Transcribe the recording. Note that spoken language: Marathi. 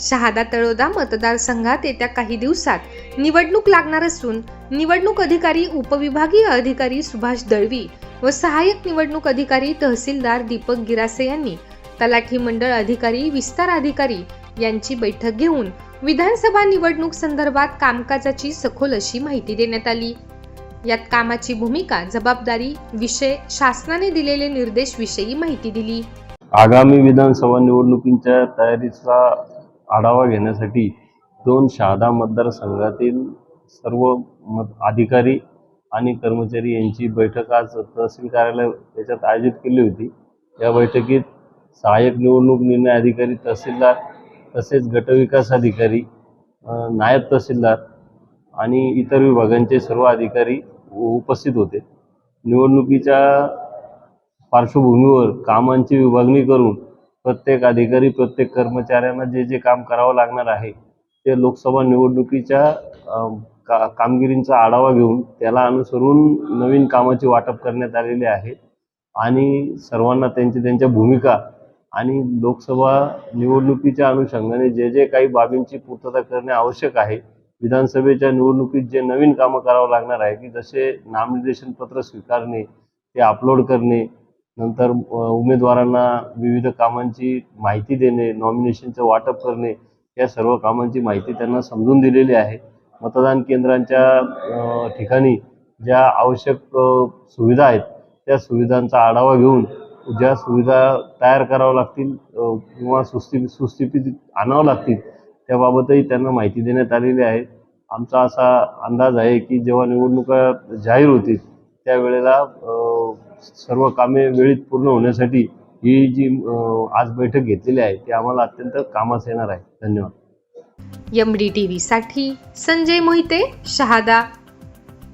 शहादा तळोदा मतदारसंघात येत्या काही दिवसात निवडणूक लागणार असून निवडणूक अधिकारी उपविभागीय अधिकारी सुभाष दळवी व सहाय्यक निवडणूक अधिकारी तहसीलदार दीपक गिरासे यांनी तलाठी मंडळ अधिकारी विस्तार अधिकारी यांची बैठक घेऊन विधानसभा निवडणूक संदर्भात कामकाजाची सखोल अशी माहिती देण्यात आली. यात कामाची भूमिका जबाबदारी विषय शासनाने दिलेले निर्देश विषयी माहिती दिली. आगामी विधानसभा निवडणुकींच्या तयारीचा आढावा घेण्यासाठी दोन शहादा मतदारसंघातील सर्व मत अधिकारी आणि कर्मचारी यांची बैठक आज तहसील कार्यालय याच्यात आयोजित केली होती. या बैठकीत सहाय्यक निवडणूक निर्णय अधिकारी तहसीलदार तसेच गटविकास अधिकारी नायब तहसीलदार आणि इतर विभागांचे सर्व अधिकारी उपस्थित होते. निवडणुकीच्या पार्श्वभूमीवर कामांची विभागणी करून प्रत्येक अधिकारी प्रत्येक कर्मचाऱ्यांना जे जे काम करावं लागणार आहे ते लोकसभा निवडणुकीच्या का कामगिरींचा आढावा घेऊन त्याला अनुसरून नवीन कामाची वाटप करण्यात आलेले आहे आणि सर्वांना त्यांची त्यांच्या भूमिका आणि लोकसभा निवडणुकीच्या अनुषंगाने जे जे काही बाबींची पूर्तता करणे आवश्यक आहे विधानसभेच्या निवडणुकीत जे नवीन कामं करावं लागणार आहे की जसे नामनिर्देशन पत्र स्वीकारणे ते अपलोड करणे नंतर उमेदवारांना विविध कामांची माहिती देणे नॉमिनेशनचं वाटप करणे या सर्व कामांची माहिती त्यांना समजून दिलेली आहे. मतदान केंद्रांच्या ठिकाणी ज्या आवश्यक सुविधा आहेत त्या सुविधांचा आढावा घेऊन ज्या सुविधा तयार कराव्या लागतील किंवा सुस्थि सुस्थितीत आणावं लागतील त्याबाबतही त्यांना माहिती देण्यात आलेली आहे. आमचा असा अंदाज आहे की जेव्हा निवडणुका जाहीर होतील त्यावेळेला सर्व कामे वेळेत पूर्ण होण्यासाठी ही जी आज बैठक घेतलेली आहे ती आम्हाला अत्यंत कामास येणार आहे. धन्यवाद. एम डी टी व्हीसाठी संजय मोहिते शहादा.